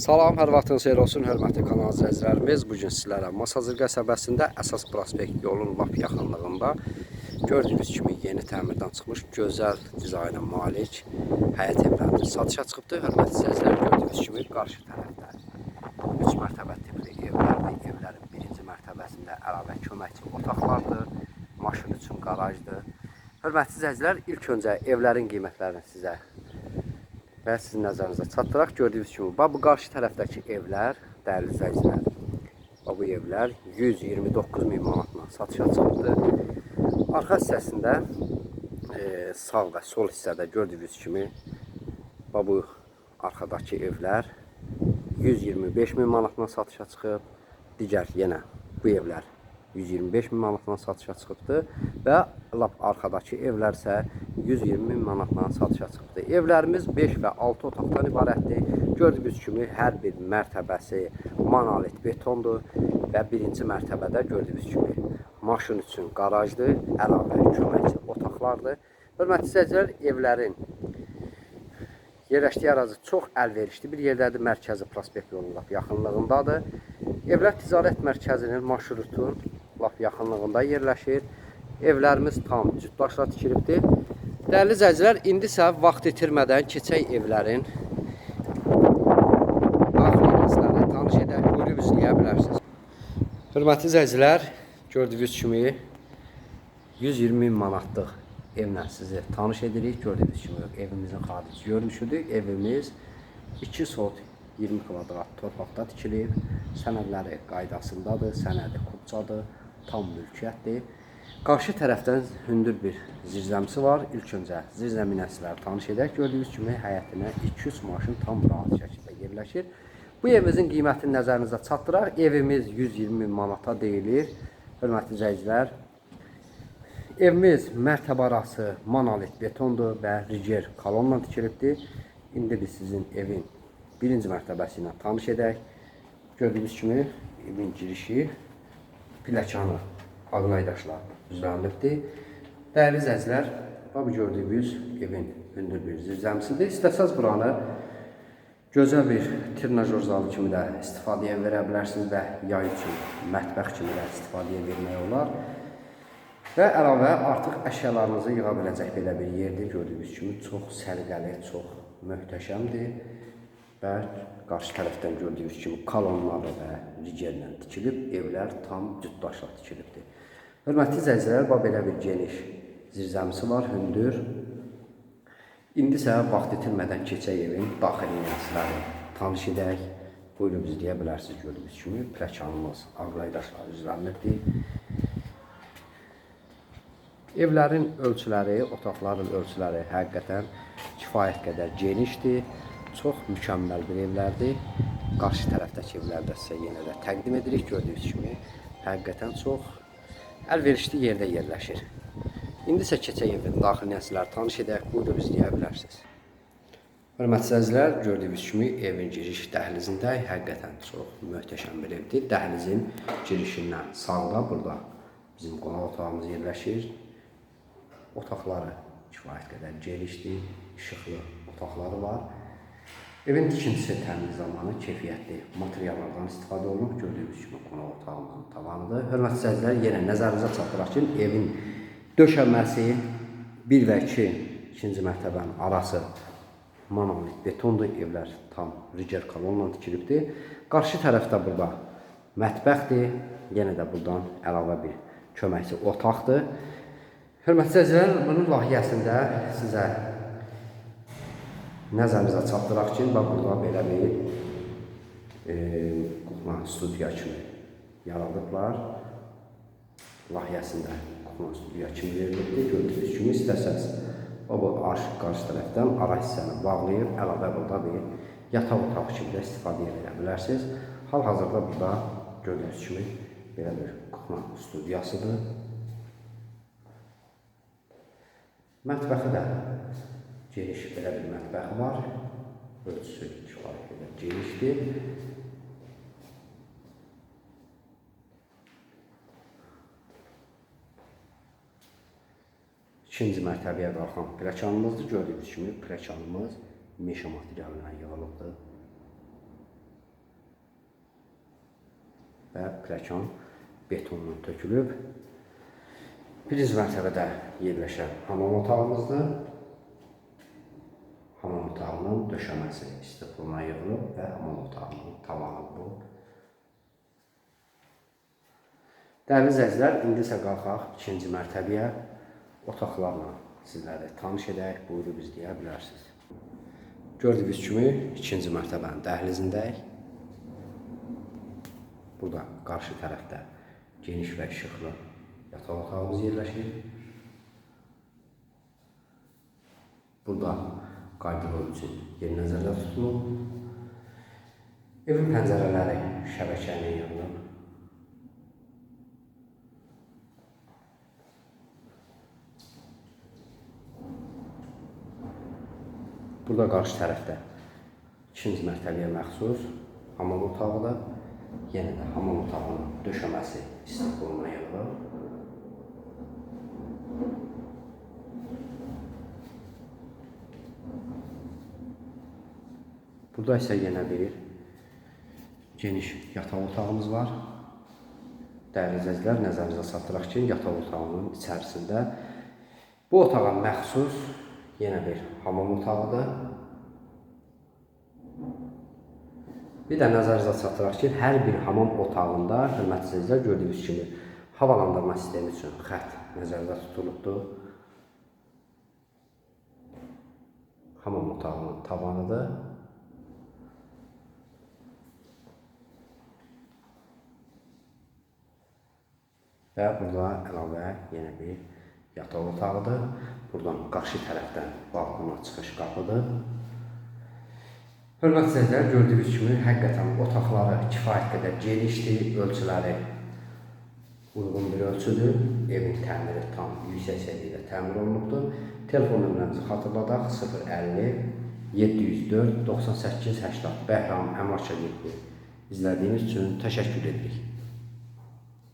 Salam, hər vaxtınız xeyir olsun, hörmətli kanal izləyicilərimiz. Bu gün sizlərə Masazır qəsəbəsində əsas prospekt yolun lap yaxınlığında gördüyünüz kimi yeni təmirdən çıxmış gözəl dizayna malik həyət evlərimiz satışa çıxıbdır. Hörmətli izləyicilər, gördüyünüz kimi qarşı tərəfdə 3 mərtəbə tipli evlərdir. Evlərin birinci mərtəbəsində əlavə köməkçi otaqlardır, maşın üçün qarajdır. Hörmətli izləyicilər, ilk öncə evlərin qiymətlərini sizə və sizin nəzərinizə çatdıraq. Gördüyünüz kimi, bu qarşı tərəfdəki evlər, dəyərli izləyicilər, bu evlər 129 min manatla satışa çıxıbdır. Arxa hissəsində e, sağ və sol hissədə gördüyünüz kimi, bax bu arxadakı evlər 125 min manatla satışa çıxıb. Digər yenə bu evlər 125 min manatla satışa çıxıbdı və lap arxadakı evlər isə 120 min manatla satışa çıxıbdı. Evlərimiz 5 və 6 otaqdan ibarətdir. Gördüyünüz kimi hər bir mərtəbəsi monolit betondur və birinci mərtəbədə gördüyünüz kimi maşın üçün qarajdır, əlavə köməkçi otaqlardır. Hörmətli izləyicilər, evlərin yerləşdiyi ərazi çox əlverişli bir yerdədir. Mərkəzi prospekt yolunun lap yaxınlığındadır. Evlər ticarət mərkəzinin marşrutun lap yaxınlığında yerləşir. Evlərimiz tam cütbaşla tikilibdir. Dəyərli izləyicilər, indi isə vaxt itirmədən keçək evlərin nəslərini tanış edək, buyurub izləyə bilərsiniz. Hörmətli izləyicilər, gördüyünüz kimi 120 min manatlıq evlə sizi tanış edirik. Gördüyünüz kimi evimizin xarici görünüşüdür. Evimiz 2 sot 20 kvadrat torpaqda tikilib. Sənədləri qaydasındadır, sənədi kubcadır, tam mülkiyyətdir. Qarşı tərəfdən hündür bir zirzəmisi var. İlk öncə zirzəminəsiləri tanış edək. Gördüyünüz kimi həyətinə 2-3 maşın tam rahat şəkildə yerləşir. Bu evimizin qiymətini nəzərinizə çatdıraq. Evimiz 120 min manata deyilir. Hörmətli izləyicilər, evimiz mərtəbə arası monolit betondur və riger kolonla tikilibdir. İndi biz sizin evin birinci mərtəbəsi ilə tanış edək. Gördüyünüz kimi evin girişi pləkanı ağlaydaşla düzənlibdir. Dəyərli izləyicilər, bax bu gördüyünüz evin hündür bir zirzəmisidir. İstəsəz buranı gözəl bir turnajör zalı kimi də istifadəyə verə bilərsiniz və yay üçün mətbəx kimi də istifadəyə vermək olar. Və əlavə artıq əşyalarınızı yığa biləcək belə bir yerdir. Gördüyünüz kimi çox səliqəli, çox möhtəşəmdir. Və qarşı tərəfdən gördüyünüz kimi kolonları və rigerlə tikilib, evlər tam cütdaşla tikilibdir. Hörmətli izləyicilər, bax belə bir geniş zirzəmisi var, hündür. İndi isə vaxt itirmədən keçək evin daxili nəsləri tanış edək. Buyurub izləyə bilərsiniz gördüyünüz kimi. Pləkanımız ağlaydaşla üzrənibdir. Evlərin ölçüləri, otaqların ölçüləri həqiqətən kifayət qədər genişdir. Çox mükəmməl bir evlərdir. Qarşı tərəfdəki evlərdə sizə yenə də təqdim edirik. Gördüyünüz kimi həqiqətən çox əlverişli yerdə yerləşir. İndi isə keçək evin daxili nəsləri tanış edək. Buyurub izləyə bilərsiniz. Hörmətli izləyicilər, gördüyünüz kimi evin giriş dəhlizində həqiqətən çox möhtəşəm bir evdir. Dəhlizin girişindən sağda burada bizim qonaq otağımız yerləşir. Otaqları kifayət qədər genişdir, işıqlı otaqları var. Evin tikintisi təmiz zamanı keyfiyyətli materiallardan istifadə olunub. Gördüyünüz kimi qonaq otağımızın tavanıdır. Hörmətli izləyicilər, yenə nəzərinizə çatdıraq ki, evin döşəməsi 1 və 2 ikinci mərtəbənin arası monolit betondur. Evlər tam riger kolonla tikilibdir. Qarşı tərəfdə burada mətbəxdir. Yenə də buradan əlavə bir köməkçi otaqdır. Hörmətli izləyicilər, bunun layihəsində sizə nəzərinizə çatdıraq ki, bax burada belə bir e, kuxma studiya kimi yaradıblar. Layihəsində kuxma studiya kimi verilibdir. Gördüyünüz kimi istəsəz o bu arş qarşı tərəfdən ara hissəni bağlayıb əlavə burada bir yataq otağı kimi də istifadə edə bilərsiniz. Hal-hazırda burada gördüyünüz kimi belə bir kuxma studiyasıdır. Mətbəxi də geniş belə bir mətbəxi var. Ölçüsü kifayət qədər genişdir. İkinci mərtəbəyə qalxan pləkanımızdır. Gördüyünüz kimi pləkanımız meşə materialından yığılıbdır. və pləkan betonla tökülüb. Birinci mərtəbədə yerləşən hamam otağımızdır. Otağının döşəməsi istiqlına yığılıb və hamam otağının tavanı bu. Dəyərli izləyicilər, indi isə qalxaq ikinci mərtəbəyə otaqlarla sizləri tanış edək, buyurub izləyə bilərsiniz. Gördüyünüz kimi ikinci mərtəbənin dəhlizindəyik. Burada qarşı tərəfdə geniş və işıqlı yataq otağımız yerləşir. Burada qardirob üçün yer nəzərdə tutulub. Evin pəncərələri şəbəkəyə yığılıb. Burada qarşı tərəfdə ikinci mərtəbəyə məxsus hamam otağıdır. Yenə də hamam otağının döşəməsi istiqlına yığılıb. Burada isə yenə bir geniş yataq otağımız var. Dəyərli izləyicilər, nəzərinizə çatdıraq ki, yataq otağının içərisində bu otağa məxsus yenə bir hamam otağıdır. Bir də nəzərinizə çatdıraq ki, hər bir hamam otağında, hörmətli izləyicilər, gördüyünüz kimi havalandırma sistemi üçün xətt nəzərdə tutulubdur. Hamam otağının tavanıdır. Və burada əlavə yenə bir yataq otağıdır. Buradan qarşı tərəfdən balkona çıxış qapıdır. Hörmətli izləyicilər, gördüyünüz kimi həqiqətən otaqları kifayət qədər genişdir, ölçüləri uyğun bir ölçüdür. Evin təmiri tam yüksək səviyyədə təmir olunubdur. Telefon nömrəmizi xatırladaq 050 704 98 80 Bəhram Əməkçi İzlədiyiniz üçün təşəkkür edirik.